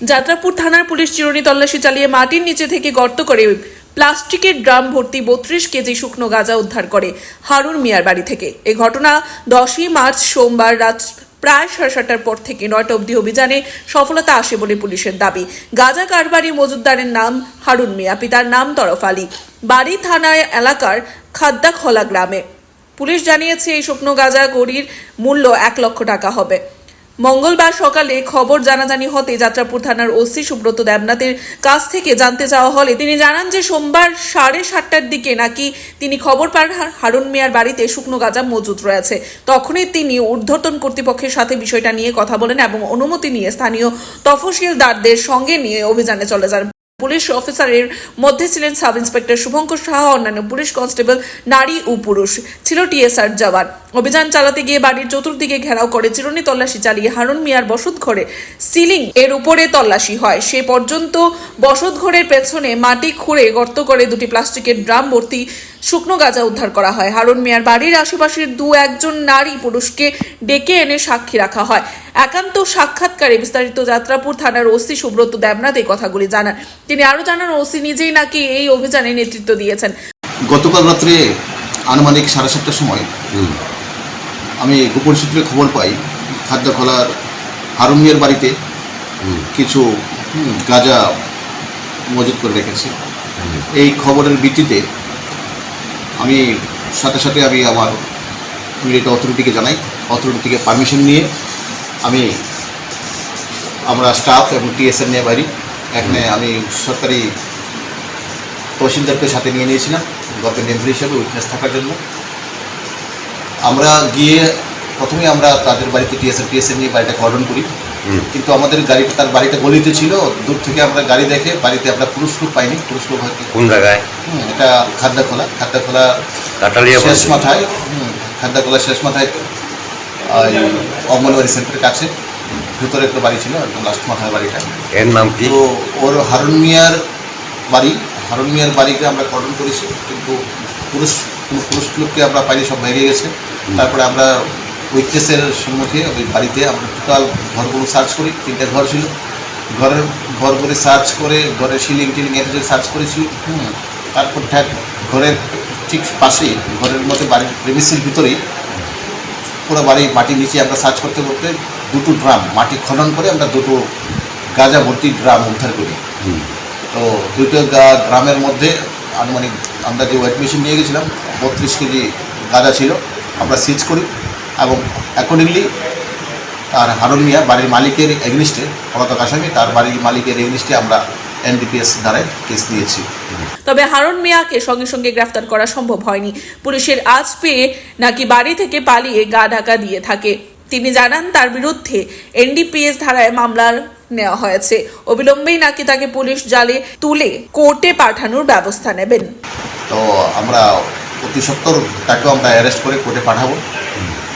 যাত্রাপুর থানার পুলিশ চিরুনি তল্লাশি চালিয়ে মাটির নিচে থেকে গর্ত করে প্লাস্টিকের ড্রাম ভর্তি বত্রিশ কেজি শুকনো গাঁজা উদ্ধার করে হারুন মিয়ার বাড়ি থেকে। এ ঘটনা দশই মার্চ সোমবার রাত প্রায় সাড়ে সাতটার পর থেকে নয়টা অবধি অভিযানে সফলতা আসে বলে পুলিশের দাবি। গাঁজা কারবারি মজুদ্দারের নাম হারুন মিয়া, পিতার নাম তরফ আলী। বাড়ি থানায় এলাকার খাদ্দাখলা গ্রামে। পুলিশ জানিয়েছে, এই শুকনো গাঁজা গড়ির মূল্য এক লক্ষ টাকা হবে। মঙ্গলবার সকালে খবর জানাজানি হতে যাত্রাপুর থানার ওসি সুব্রত দেবনাথের কাছ থেকে জানতে চাওয়া হলে তিনি জানান যে সোমবার সাড়ে সাতটার দিকে নাকি তিনি খবর পান হারুন মিয়ার বাড়িতে শুকনো গাঁজা মজুদ রয়েছে। তখনই তিনি ঊর্ধ্বতন কর্তৃপক্ষের সাথে বিষয়টা নিয়ে কথা বলেন এবং অনুমতি নিয়ে স্থানীয় তফসিলদারদের সঙ্গে নিয়ে অভিযানে চলে যান। পুলিশ অফিসারের মধ্যে ছিলেন সাব ইন্সপেক্টর শুভঙ্কর সাহা, অন্যান্য পুলিশ কনস্টেবল নারী ও পুরুষ। ছিল টিএসআর জওয়ান। অভিযান চালাতে গিয়ে বাড়ির চতুর্দিকে ঘেরাও করে চিরুনি তল্লাশি চালিয়ে হারুন মিয়ার বসত ঘরে সিলিং এর উপরে তল্লাশি হয়। সে পর্যন্ত বসত ঘরের পেছনে মাটি খুঁড়ে গর্ত করে দুটি প্লাস্টিকের ড্রাম ভর্তি শুকনো গাঁজা উদ্ধার করা হয়। হারুন মিয়ার বাড়ির আশেপাশের দু একজন নারী পুরুষকে ডেকে এনে সাক্ষী রাখা হয়। একান্ত সাক্ষাৎকারে বিস্তারিত যাত্রাপুর থানার ওসি সুব্রত দেবনাথ এই কথাগুলি জানান। তিনি আরও জানান ওসি নিজেই নাকি এই অভিযানে নেতৃত্ব দিয়েছেন। গতকাল রাত্রে আনুমানিক সাড়ে সাতটার সময় আমি গোপন সূত্রে খবর পাই খাদ্যখলার হারুন মিয়ার বাড়িতে কিছু গাঁজা মজুত করে রেখেছে। এই খবরের ভিত্তিতে আমি সাথে সাথে আমি আমার মিলিটারি অথরিটিকে জানাই অথরিটি থেকে পারমিশন নিয়ে আমি আমরা স্টাফ এবং টিএসএন নিয়ে বাড়ি এখানে আমি সরকারি তহসিলদারকে সাথে নিয়ে নিয়েছিলাম গল্পের মেম্বার হিসেবে উইটনেস থাকার জন্য। আমরা গিয়ে প্রথমে আমরা তাদের বাড়িতে টিএসএন টিএসএন নিয়ে বাড়িটা কর্ডন করি। কিন্তু আমাদের গাড়িটা তার বাড়িটা গলিতে ছিল দূর থেকে আমরা গাড়ি দেখে বাড়িতে আমরা পুরুষ লোক পাইনি পুরুষ লোক হয়তো কোন জায়গায়? হুম, এটা খাদ্যাখোলা খাদ্যাখোলা কাটালিয়া শেষ মাথায় হুম, খাদ্যাখোলা শেষ মাথায় ওই অঙ্গনবাড়ি সেন্টারের কাছে ভিতরে একটা বাড়ি ছিল একদম লাস্ট মাথায় বাড়িটা। এর নাম কি? তো ওর হারুন মিয়ার বাড়ি হারুন মিয়ার বাড়িকে আমরা কর্ডন করেছি, কিন্তু পুরুষ পুরুষ লোককে আমরা পাইনি, সব ভেঙে গেছে। তারপরে আমরা উইটনেসের সম্মুখে ওই বাড়িতে আমরা টোটাল ঘরগুলো সার্চ করি, তিনটে ঘর ছিল। ঘরের ঘরগুলি সার্চ করে, ঘরের সিলিং টিলিং এতে সার্চ করেছি তারপর ঠ্যাক ঘরের ঠিক পাশেই, ঘরের মধ্যে বাড়ির প্রেমিসের ভিতরেই, পুরো বাড়ি মাটির নিচে আমরা সার্চ করতে করতে দুটো ড্রাম, মাটি খনন করে আমরা দুটো গাঁজা ভর্তি ড্রাম উদ্ধার করি। তো দুটো গা- ড্রামের মধ্যে আনুমানিক আমরা যে ওয়েট মেশিন নিয়ে গেছিলাম। বত্রিশ কেজি গাঁজা ছিল। আমরা সিজ করি এবং অ্যাকর্ডিংলি তার হারুন মিয়া বাড়ির মালিকের এগনিস্টে পলাতক আসামি, তার বাড়ির মালিকের এগনিস্টে আমরা এনডিপিএস দ্বারাই কেস দিয়েছি তবে হারুন মিয়াকে সঙ্গে সঙ্গে গ্রেফতার করা সম্ভব হয়নি। পুলিশের আজ পেয়ে নাকি বাড়ি থেকে পালিয়ে গা ঢাকা দিয়ে থাকে। তিনি জানান, তার বিরুদ্ধে এনডিপিএস ধারায় মামলা নেওয়া হয়েছে। অবিলম্বেই নাকি তাকে পুলিশ জালে তুলে কোর্টে পাঠানোর ব্যবস্থা নেবেন। তো আমরা অতি সত্তর তাকেও আমরা অ্যারেস্ট করে কোর্টে পাঠাবো।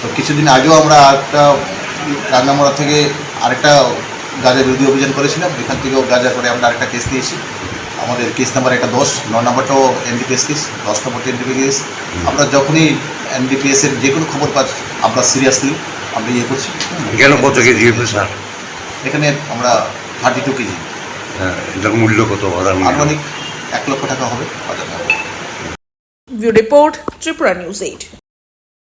তো কিছুদিন আগেও আমরা একটা রান্নামোড়া থেকে আরেকটা গাজা বিরোধী অভিযান করেছিলাম। এখান থেকেও গাজা করে আমরা আরেকটা কেস দিয়েছি আমাদের কেস নাম্বার একটা দশ ন নম্বরটাও এনডিপিএস কেস দশ নম্বরটা এনডিপিএস আমরা যখনই এনডিপিএস এর যে কোনো খবর পাচ্ছি আমরা সিরিয়াসলি আমরা ইয়ে করছি। কেন কত কেজি স্যার এখানে আমরা থার্টি টু কেজি এটার মূল্য কত? আনুমানিক এক লক্ষ টাকা হবে বাজার টাকা রিপোর্ট ত্রিপুরা নিউজ এইট